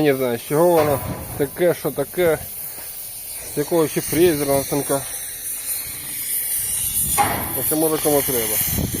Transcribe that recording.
не знаю, з чого воно таке, що таке, з якого ще фрезера насенка. Ось може кому треба.